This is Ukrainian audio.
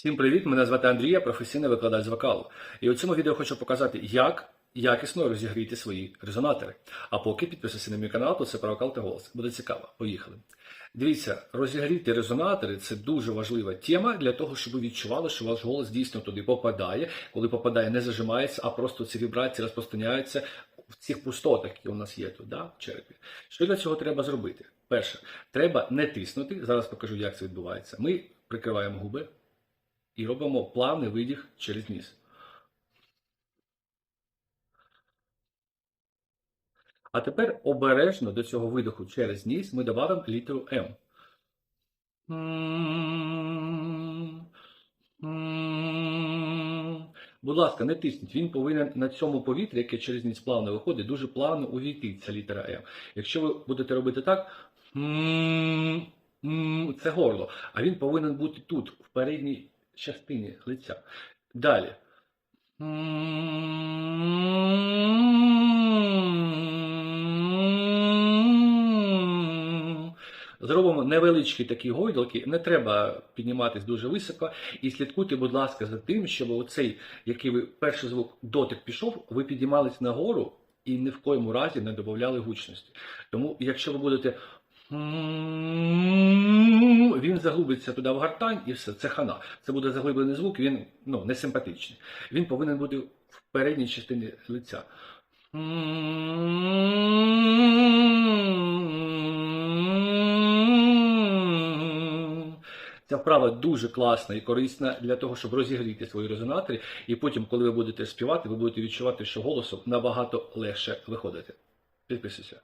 Всім привіт! Мене звати Андрій, я професійний викладач вокалу. І у цьому відео хочу показати, як якісно розігріти свої резонатори. А поки підписуйся на мій канал, то це про вокал та голос. Буде цікаво. Поїхали. Дивіться, розігріти резонатори це дуже важлива тема для того, щоб ви відчували, що ваш голос дійсно туди попадає. Коли попадає, не зажимається, а просто ці вібрації розпространяються в цих пустотах, які у нас є тут, да, в черепі. Що для цього треба зробити? Перше, треба не тиснути. Зараз покажу, як це відбувається. Ми прикриваємо губи і робимо плавний видих через ніс. А тепер обережно до цього видиху через ніс ми додамо літеру М. Будь ласка, не тисніть. Він повинен на цьому повітрі, яке через ніс плавно виходить, дуже плавно увійти ця літера М. Якщо ви будете робити так, це горло, а він повинен бути тут, в передній частині лиця. Далі. Зробимо невеличкі такі гойдалки, не треба підніматись дуже високо. І слідкуйте, будь ласка, за тим, щоб оцей, який ви перший звук дотик пішов, ви підіймались нагору і ні в коєму разі не додавали гучності. Тому, якщо ви будете він заглубиться туди в гартань і все, це хана. Це буде заглиблений звук, він ну, не симпатичний. Він повинен бути в передній частині лиця. Ця вправа дуже класна і корисна для того, щоб розігріти свої резонатори, і потім, коли ви будете співати, ви будете відчувати, що голосом набагато легше виходити. Підписуйся.